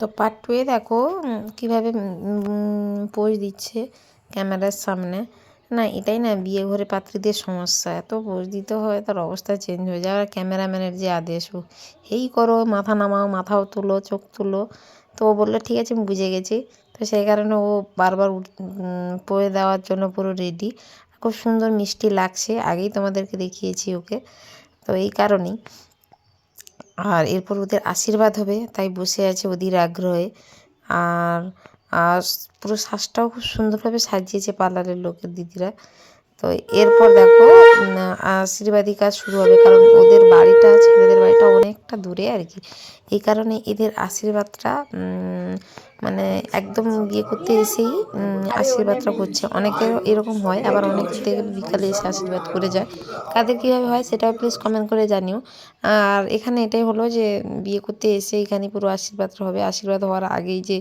তো পার্ট টুয়ে দেখো কীভাবে পোজ দিচ্ছে ক্যামেরার সামনে। না, এটাই না, বিয়ে ঘরে পাত্রীদের সমস্যা। এত পোজ দিতে হয়, তার অবস্থা চেঞ্জ হয়ে যায়। আর ক্যামেরাম্যানের যে আদেশ এই করো, মাথা নামাও, মাথাও তুলো, চোখ তুলো। তো ও বলল, ঠিক আছে, আমি বুঝে গেছি। তো সেই কারণে ও বারবার পোয়ে দেওয়ার জন্য পুরো রেডি খুব সুন্দর মিষ্টি লাগছে। আগেই তোমাদেরকে দেখিয়েছি ওকে। তো এই কারণেই। আর এরপর ওদের আশীর্বাদ হবে, তাই বসে আছে ওদের আগ্রহে। আর আর পুরো শ্বাসটাও খুব সুন্দরভাবে সাজিয়েছে পার্লারের লোকের দিদিরা। তো এরপর দেখো আশীর্বাদী কাজ শুরু হবে, কারণ ওদের বাড়িটা, ছেলেদের বাড়িটা অনেকটা দূরে আর কি। এই কারণে এদের আশীর্বাদটা মানে একদম বিয়ে করতে এসেই আশীর্বাদটা করছে। অনেকের এরকম হয়, আবার অনেক থেকে বিকালে এসে আশীর্বাদ করে যায়। কাদের কীভাবে হয় সেটাও প্লিজ কমেন্ট করে জানিও। আর এখানে এটাই হলো যে, বিয়ে করতে এসে এখানে পুরো আশীর্বাদটা হবে। আশীর্বাদ হওয়ার আগেই যে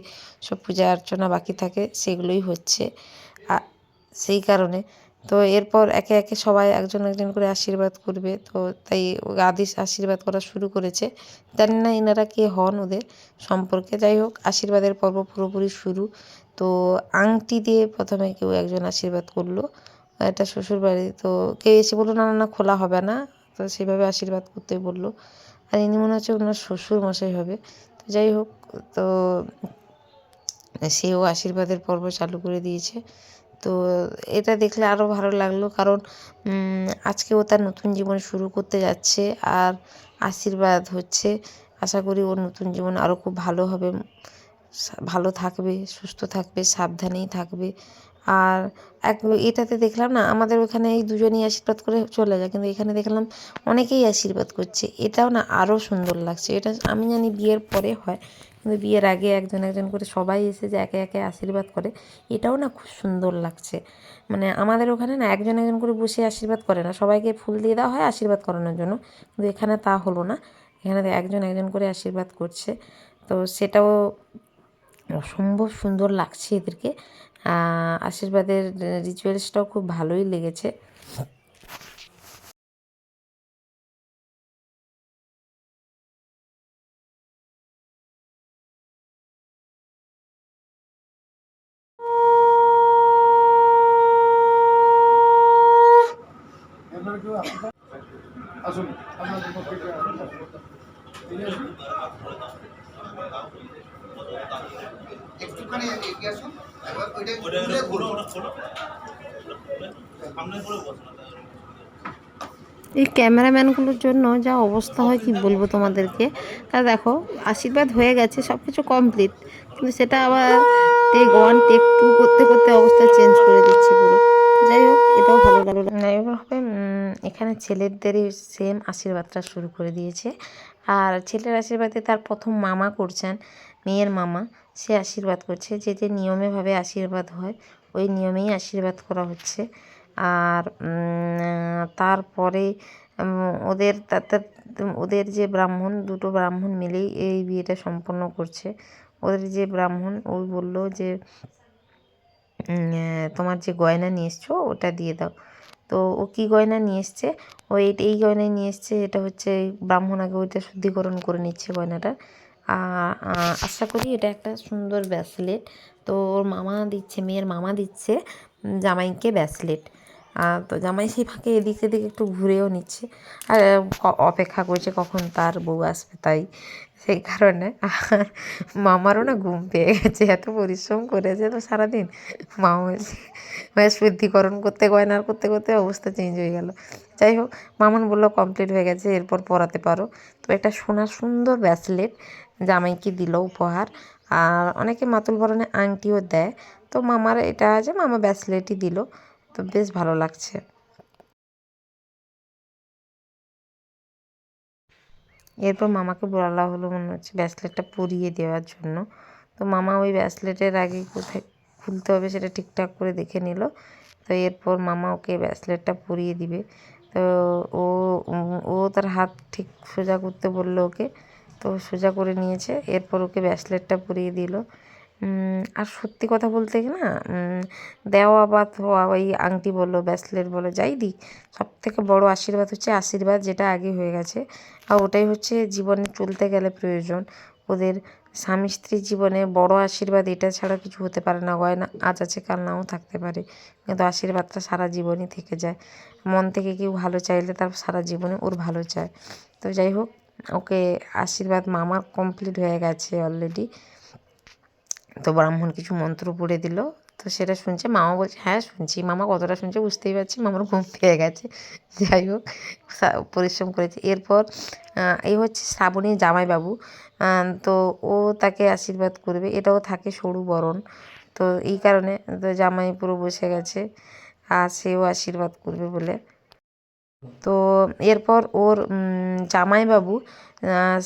সব পূজা অর্চনা বাকি থাকে, সেগুলোই হচ্ছে। সেই কারণে। তো এরপর একে একে সবাই একজন একজন করে আশীর্বাদ করবে। তো তাই আদেশ আশীর্বাদ করা শুরু করেছে। জানি না এনারা কে হন ওদের সম্পর্কে। যাই হোক, আশীর্বাদের পর্ব পুরোপুরি শুরু। তো আংটি দিয়ে প্রথমে কেউ একজন আশীর্বাদ করল। এটা শ্বশুরবাড়ি তো কেউ এসে বলল, না না খোলা হবে না। তো সেভাবে আশীর্বাদ করতে বলল। আর ইনি মনে হচ্ছে ওনার শ্বশুর মশাই হবে। তো যাই হোক, তো সেও আশীর্বাদের পর্ব চালু করে দিয়েছে। তো এটা দেখলে আরও ভালো লাগল। কারণ আজকে ও তার নতুন জীবন শুরু করতে যাচ্ছে আর আশীর্বাদ হচ্ছে। আশা করি ওর নতুন জীবন আরও খুব ভালো হবে। ভালো থাকবে, সুস্থ থাকবে, সাবধানেই থাকবে। আর এক এটাতে দেখলাম না, আমাদের ওখানে এই দুজনই আশীর্বাদ করে চলে যায়। কিন্তু এখানে দেখলাম অনেকেই আশীর্বাদ করছে। এটাও না আরও সুন্দর লাগছে। এটা আমি জানি বিয়ের পরে হয়। কিন্তু বিয়ের আগে একজন একজন করে সবাই এসে যে একে একে আশীর্বাদ করে, এটাও না খুব সুন্দর লাগছে। মানে আমাদের ওখানে না একজন একজন করে বসে আশীর্বাদ করে না, সবাইকে ফুল দিয়ে দেওয়া হয় আশীর্বাদ করানোর জন্য। কিন্তু এখানে তা হলো না, এখানে একজন একজন করে আশীর্বাদ করছে। তো সেটাও অসম্ভব সুন্দর লাগছে এদেরকে। আশীর্বাদের রিচুয়ালসটাও খুব ভালোই লেগেছে। এগিয়ে আসুন একবার ওইটা খোলো। এই ক্যামেরাম্যানগুলোর জন্য যা অবস্থা হয় কি বলব তোমাদেরকে? তা দেখো আশীর্বাদ হয়ে গেছে সব কিছু কমপ্লিট কিন্তু সেটা আবার টেক ওয়ান টেক টু করতে করতে অবস্থা চেঞ্জ করে দিচ্ছে পুরো। যাই হোক এটাও ভালো লাগল। এবার এখানে ছেলেদেরই সেম আশীর্বাদটা শুরু করে দিয়েছে। আর ছেলের আশীর্বাদে তার প্রথম মামা করছেন। মেয়ের মামা, সে আশীর্বাদ করছে। যে যে নিয়মেভাবে আশীর্বাদ হয়, ওই নিয়মেই আশীর্বাদ করা হচ্ছে। আর তারপরে ওদের ওদের যে ব্রাহ্মণ, দুটো ব্রাহ্মণ মিলেই এই বিয়েটা সম্পন্ন করছে। ওদের যে ব্রাহ্মণ ওই বলল যে তোমার যে গয়না নিয়ে এসছো, ওটা দিয়ে দাও। তো ও কী গয়না নিয়ে এসছে? ও এই গয়নায় নিয়ে এসছে, এটা হচ্ছে ব্রাহ্মণ আগে ওইটা শুদ্ধিকরণ করে নিচ্ছে গয়নাটা। আশা করি এটা একটা সুন্দর ব্যাসলেট তো ওর মামা দিচ্ছে, মেয়ের মামা দিচ্ছে জামাইকে ব্যাসলেট তো জামাই সেই ফাঁকে এদিক সেদিকে একটু ঘুরেও নিচ্ছে। আর অপেক্ষা করছে কখন তার বউ আসবে, তাই সেই কারণে আর মামারও না ঘুম পেয়ে গেছে, এত পরিশ্রম করেছে তো সারাদিন। মামা মানে শুদ্ধিকরণ করতে, গয়নার করতে করতে অবস্থা চেঞ্জ হয়ে গেল। যাই হোক, মামন বলল কমপ্লিট হয়ে গেছে, এরপর পরাতে পারো। তো একটা সোনার সুন্দর ব্যাসলেট জামাইকে দিল উপহার। আর অনেকে মাতুল বরণে আংটিও দেয়। তো মামার এটা আছে মামা ব্যাসলেটই দিল, তো বেশ ভালো লাগছে। এরপর মামাকে বলা হলো মনে হচ্ছে ব্যাসলেটটা পরিয়ে দেওয়ার জন্য। তো মামা ওই ব্যাসলেটের আগে কোথায় খুলতে হবে সেটা ঠিকঠাক করে দেখে নিল। তো এরপর মামা ওকে ব্যাসলেটটা পরিয়ে দিবে। তো ও ও তার হাত ঠিক সোজা করতে বলল ওকে। তো সোজা করে নিয়েছে। এরপর ওকে ব্যাসলেটটা পরিয়ে দিল। আর সত্যি কথা বলতে না দেওয়া বা হওয়া ওই আংটি বলো ব্যাসলেট বলো, যাই দিই সব থেকে বড়ো আশীর্বাদ হচ্ছে আশীর্বাদ যেটা আগে হয়ে গেছে। আর ওটাই হচ্ছে জীবনে চলতে গেলে প্রয়োজন। ওদের স্বামী স্ত্রী জীবনে বড় আশীর্বাদ, এটা ছাড়া কিছু হতে পারে না। গয়না আজ আছে, কাল নাও থাকতে পারে। কিন্তু আশীর্বাদটা সারা জীবনই থেকে যায়। মন থেকে কেউ ভালো চাইলে তার সারা জীবনে ওর ভালো চায়। তো যাই হোক, ওকে আশীর্বাদ মামার কমপ্লিট হয়ে গেছে অলরেডি তো ব্রাহ্মণ কিছু মন্ত্র পড়ে দিল। তো সেটা শুনছে, মামা বলছে হ্যাঁ শুনছি, মামা কতটা শুনছে বুঝতেই পারছি, মামার ঘুম পেয়ে গেছে। যাই হোক পরিশ্রম করেছে। এরপর এই হচ্ছে শ্রাবণীর জামাইবাবু তো ও তাকে আশীর্বাদ করবে। এটাও থাকে সরু বরণ। তো এই কারণে তো জামাই পুরো বসে গেছে, আর সেও আশীর্বাদ করবে বলে। তো এরপর ওর জামাইবাবু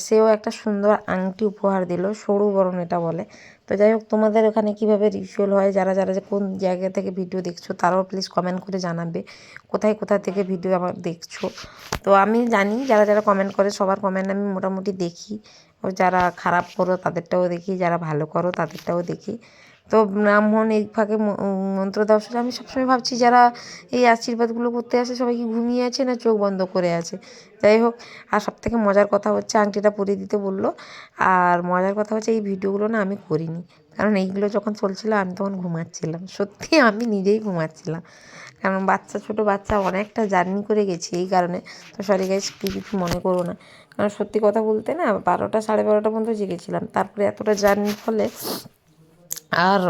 সেও একটা সুন্দর আংটি উপহার দিল, সরু বরণ এটা বলে। তো যাই হোক, তোমাদের ওখানে কীভাবে রিচুয়াল হয়? যারা যারা যে কোন জায়গা থেকে ভিডিও দেখছ, তারাও প্লিজ কমেন্ট করে জানাবে। কোথায় কোথা থেকে ভিডিও আমার দেখছ? তো আমি জানি, যারা যারা কমেন্ট করে, সবার কমেন্ট আমি মোটামুটি দেখি। ও যারা খারাপ করো, তাদেরটাও দেখি। যারা ভালো করো, তাদেরটাও দেখি। তো ব্রাহ্মণ এই ফাঁকে মন্ত্র সময় আমি সবসময় ভাবছি যারা এই আশীর্বাদগুলো করতে আসে সবাই কি ঘুমিয়ে আছে না চোখ বন্ধ করে আছে। যাই হোক, আর সব থেকে মজার কথা হচ্ছে আংটিটা পরিয়ে দিতে বলল। আর মজার কথা হচ্ছে এই ভিডিওগুলো না আমি করিনি। কারণ এইগুলো যখন চলছিল আমি তখন ঘুমাচ্ছিলাম। সত্যি আমি নিজেই ঘুমাচ্ছিলাম। কারণ বাচ্চা, ছোটো বাচ্চা অনেকটা জার্নি করে গেছি এই কারণে। তো সরি গাইস প্লিজ কিছু মনে করো না। কারণ সত্যি কথা বলতে না বারোটা, সাড়ে বারোটা পর্যন্ত জেগেছিলাম। তারপরে এতটা জার্নির ফলে আর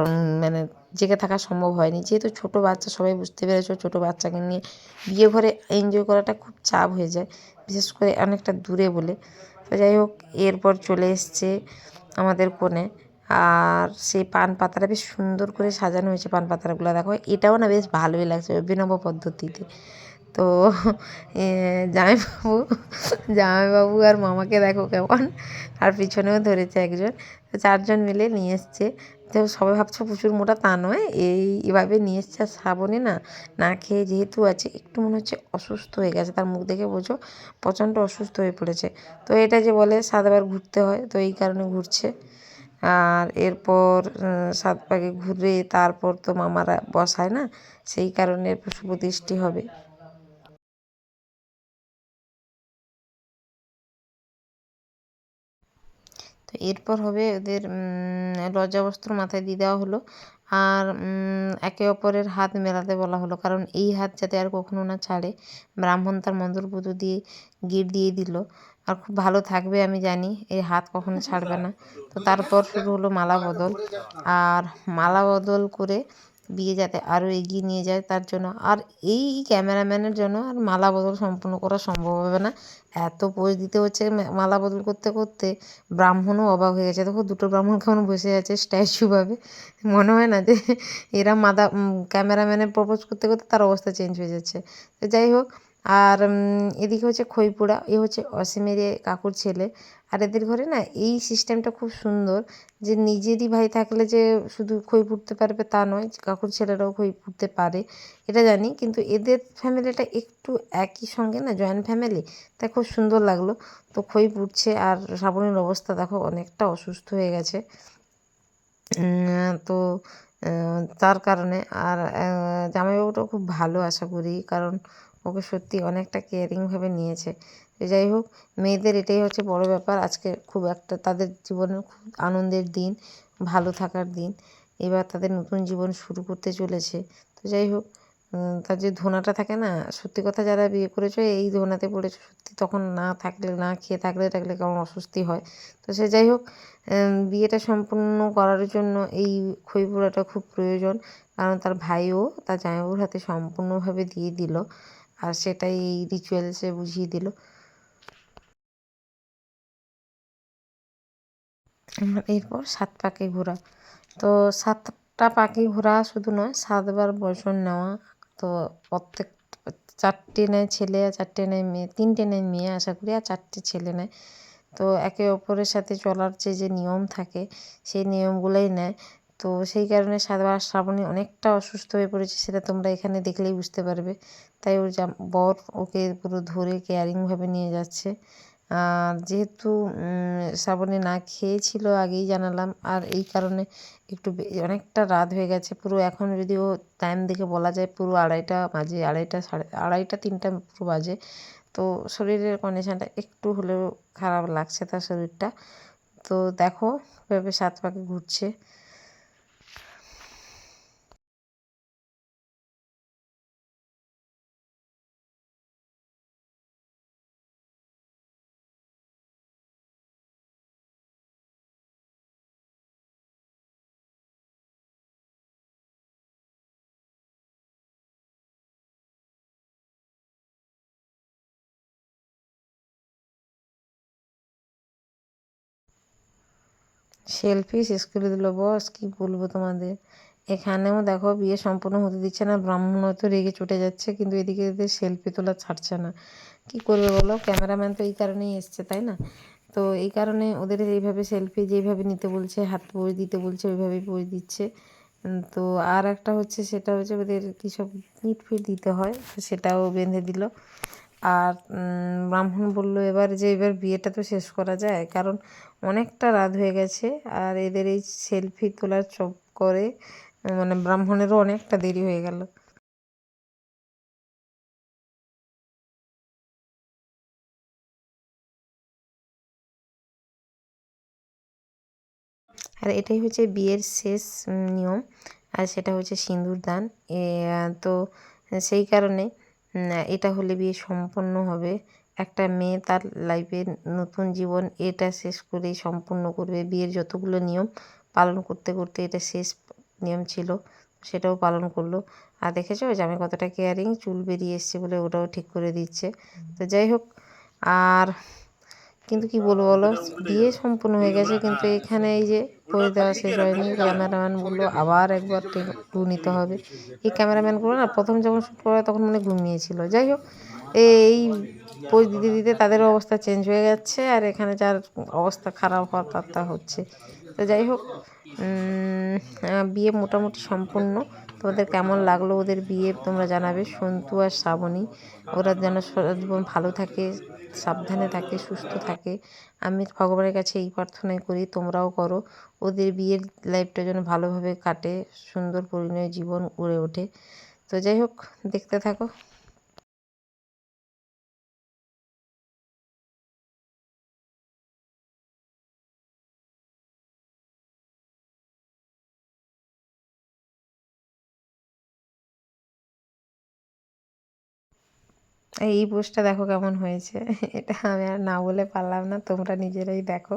মানে জেগে থাকা সম্ভব হয়নি। যেহেতু ছোটো বাচ্চা, সবাই বুঝতে পেরেছ, ছোটো বাচ্চাকে নিয়ে বিয়ে ঘরে এনজয় করাটা খুব চাপ হয়ে যায়, বিশেষ করে অনেকটা দূরে বলে। তো যাই হোক, এরপর চলে এসছে আমাদের কোণে। আর সেই পান পাতাটা বেশ সুন্দর করে সাজানো হয়েছে পান পাতাগুলো। দেখো, এটাও না বেশ ভালোই লাগছে অভিনব পদ্ধতিতে। তো জামাইবাবু জামাইবাবু আর মামাকে দেখো কেমন। আর পিছনেও ধরেছে একজন। তো চারজন মিলে নিয়ে এসছে। তো সবাই ভাবছে প্রচুর মোটা, তা নয়। এই এভাবে নিয়ে এসছে আর শ্রাবণী না না খেয়ে যেহেতু আছে, একটু মনে হচ্ছে অসুস্থ হয়ে গেছে। তার মুখ দেখে বোঝো, প্রচণ্ড অসুস্থ হয়ে পড়েছে। তো এটা যে বলে সাতবার ঘুরতে হয়, তো এই কারণে ঘুরছে। আর এরপর সাত পাকে ঘুরে তারপর তো মামারা বসায় না, সেই কারণে এরপর শুভদৃষ্টি হবে। তো এরপর হবে ওদের লজ্জাবস্ত্র মাথায় দিয়ে দেওয়া হলো। আর একে অপরের হাত মেলাতে বলা হলো। কারণ এই হাত যাতে আর কখনো না ছাড়ে, ব্রাহ্মণ তার মন্দির পুজো দিয়ে গিট দিয়ে দিল। আর খুব ভালো থাকবে আমি জানি, এই হাত কখনো ছাড়বে না। তো তারপর শুরু হলো মালা বদল। আর মালা বদল করে বিয়ে যাতে আরও এগিয়ে নিয়ে যায় তার জন্য। আর এই ক্যামেরাম্যানের জন্য আর মালা বদল সম্পূর্ণ করা সম্ভব হবে না। এত পোজ দিতে হচ্ছে মালা বদল করতে করতে ব্রাহ্মণও অবাক হয়ে গেছে। দেখো দুটো ব্রাহ্মণ কেমন বসে আছে স্ট্যাচুভাবে মনে হয় না যে এরা মাদা ক্যামেরাম্যানের প্রপোজ করতে করতে তার অবস্থা চেঞ্জ হয়ে যাচ্ছে। তো যাই হোক আর এদিকে হচ্ছে খইপুরা, এ হচ্ছে অসীমের কাকুর ছেলে। আর এদের ঘরে না এই সিস্টেমটা খুব সুন্দর যে নিজেরই ভাই থাকলে যে শুধু খই পুড়তে পারবে তা নয়, কাকুর ছেলেরাও খই পুড়তে পারে, এটা জানি। কিন্তু এদের ফ্যামিলিটা একটু একই সঙ্গে না জয়েন্ট ফ্যামিলি তাই খুব সুন্দর লাগল। তো খই পুড়ছে আর শ্রাবণীর অবস্থা দেখো অনেকটা অসুস্থ হয়ে গেছে। তো তার কারণে আর জামাইবাবুটাও খুব ভালো আশা করি। কারণ ওকে সত্যি অনেকটা কেয়ারিংভাবে নিয়েছে। যাই হোক, মেয়েদের এটাই হচ্ছে বড় ব্যাপার। আজকে খুব একটা তাদের জীবনের খুব আনন্দের দিন, ভালো থাকার দিন। এবার তাদের নতুন জীবন শুরু করতে চলেছে। তো যাই হোক তার যে ধোনাটা থাকে না, সত্যি কথা যারা বিয়ে করেছ, এই ধোনাতে পড়েছো, সত্যি তখন না থাকলে, না খেয়ে থাকলে থাকলে কেমন অস্বস্তি হয়। তো সে যাই হোক বিয়েটা সম্পূর্ণ করার জন্য এই খইপুরাটা খুব প্রয়োজন। কারণ তার ভাইও তার জামাইবাবুর হাতে সম্পূর্ণভাবে দিয়ে দিল। আর সেটাই এই রিচুয়ালসে বুঝিয়ে দিল। এরপর সাত পাকে ঘোরা। তো সাতটা পাকে ঘোরা শুধু নয়, সাতবার বসন নেওয়া। তো প্রত্যেক চারটে নেয় ছেলে আর চারটে নেয় মেয়ে, তিনটে নেয় মেয়ে আশা করি, আর চারটে ছেলে নেয়। তো একে অপরের সাথে চলার যে যে নিয়ম থাকে, সেই নিয়মগুলোই নেয়। তো সেই কারণে সাতবার শ্রাবণী অনেকটা অসুস্থ হয়ে পড়েছে, সেটা তোমরা এখানে দেখলেই বুঝতে পারবে। তাই ওর বর ওকে পুরো ধরে কেয়ারিংভাবে নিয়ে যাচ্ছে। যেহেতু শ্রাবণী না খেয়েছিল আগেই জানালাম, আর এই কারণে একটু অনেকটা রাত হয়ে গেছে। পুরো এখন যদিও টাইম দেখে বলা যায় পুরো আড়াইটা বাজে, আড়াইটা সাড়ে, আড়াইটা তিনটা পুরো বাজে। তো শরীরের কন্ডিশনটা একটু হলেও খারাপ লাগছে তার শরীরটা। তো দেখো কীভাবে সাত পাকে ঘুরছে। সেলফি শেষ করে দিল, বস, কি বলব তোমাদের? এখানেও দেখো বিয়ে সম্পূর্ণ হতে দিচ্ছে না, ব্রাহ্মণ তো রেগে চটে যাচ্ছে, কিন্তু এদিকে এদের সেলফি তোলা ছাড়ছে না। কি করবে বলো? ক্যামেরাম্যান তো এই কারণেই এসছে, তাই না? তো এই কারণে ওদের এইভাবে সেলফি যেইভাবে নিতে বলছে, হাত পোজ দিতে বলছে, ওইভাবেই পোজ দিচ্ছে। তো আর একটা হচ্ছে, সেটা হচ্ছে ওদের কী সব ইট ফিট দিতে হয় সেটাও বেঁধে দিল। আর ব্রাহ্মণ বলল এবার যে এবার বিয়েটা তো শেষ করা যায়, কারণ অনেকটা রাত হয়ে গেছে আর এদের এই সেলফি তোলার চপ করে মানে ব্রাহ্মণেরও অনেকটা দেরি হয়ে গেল। আর এটাই হচ্ছে বিয়ের শেষ নিয়ম, আর সেটা হচ্ছে সিঁদুর দান তো সেই কারণে এটা হলে বিয়ে সম্পন্ন হবে। একটা মেয়ে তার লাইফে নতুন জীবন এটা শেষ করেই সম্পন্ন করবে। বিয়ের যতগুলো নিয়ম পালন করতে করতে এটা শেষ নিয়ম ছিল, সেটাও পালন করল। আর দেখেছ আমি কতটা কেয়ারিং চুল বেরিয়ে এসছে বলে ওটাও ঠিক করে দিচ্ছে। তো যাই হোক, আর কিন্তু কি বলব বলো? বিয়ে সম্পূর্ণ হয়ে গেছে, কিন্তু এখানে এই যে করে দেওয়া শেষ হয়নি। ক্যামেরাম্যান বলল আবার একবার টু নিতে হবে। এই ক্যামেরাম্যানগুলো না প্রথম যখন শ্যুট করা তখন মানে ঘুমিয়েছিল। যাই হোক, এই পোজ দিতে দিতে তাদের অবস্থা চেঞ্জ হয়ে যাচ্ছে আর এখানে যার অবস্থা খারাপ হওয়ার তা হচ্ছে। তো যাই হোক বিয়ে মোটামুটি সম্পূর্ণ। তোমাদের কেমন লাগল ওদের বিয়ে তোমরা জানাবে। সন্তু আর শ্রাবণী, ওরা যেন জীবন ভালো থাকে। সাবধানে থাকে, সুস্থ থাকে। আমি ভগবানের কাছে এই প্রার্থনাই করি, তোমরাও করো। ওদের বিয়ের লাইফটা যেন ভালোভাবে কাটে, সুন্দর পরিণয় জীবন গড়ে ওঠে। তো যাই হোক, দেখতে থাকো। এই পোস্টটা দেখো কেমন হয়েছে। এটা আমি আর না বলে পারলাম না, তোমরা নিজেরাই দেখো।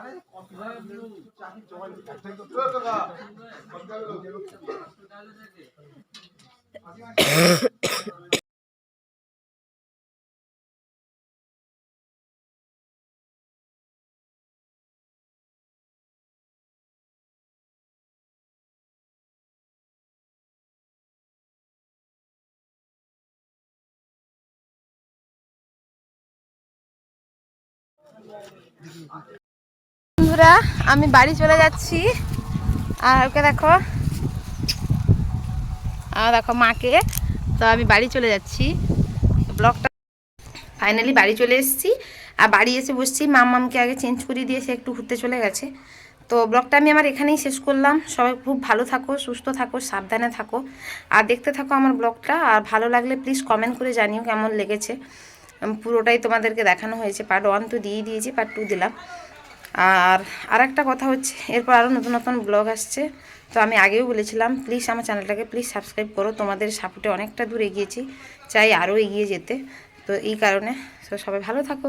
좋아하는 Thank you. বন্ধুরা, আমি বাড়ি চলে যাচ্ছি। আর ওকে দেখো, আর দেখো মাকে। তো আমি বাড়ি চলে যাচ্ছি। ব্লগটা ফাইনালি বাড়ি চলে এসেছি। আর বাড়ি এসে বসছি। মামকে আগে চেঞ্জ করে দিয়ে সে একটু ঘুরতে চলে গেছে। তো ব্লগটা আমি আমার এখানেই শেষ করলাম। সবাই খুব ভালো থাকো, সুস্থ থাকো, সাবধানে থাকো। আর দেখতে থাকো আমার ব্লগটা। আর ভালো লাগলে প্লিজ কমেন্ট করে জানিও কেমন লেগেছে। পুরোটাই তোমাদেরকে দেখানো হয়েছে। পার্ট ওয়ান তো দিয়ে দিয়েছি পার্ট টু দিলাম। আর আর একটা কথা হচ্ছে, এরপর আরও নতুন নতুন ব্লগ আসছে। তো আমি আগেও বলেছিলাম প্লিজ আমার চ্যানেলটাকে প্লিজ সাবস্ক্রাইব করো, তোমাদের সাপোর্টে অনেকটা দূর এগিয়েছি, চাই আরও এগিয়ে যেতে। তো এই কারণে, তো সবাই ভালো থাকো।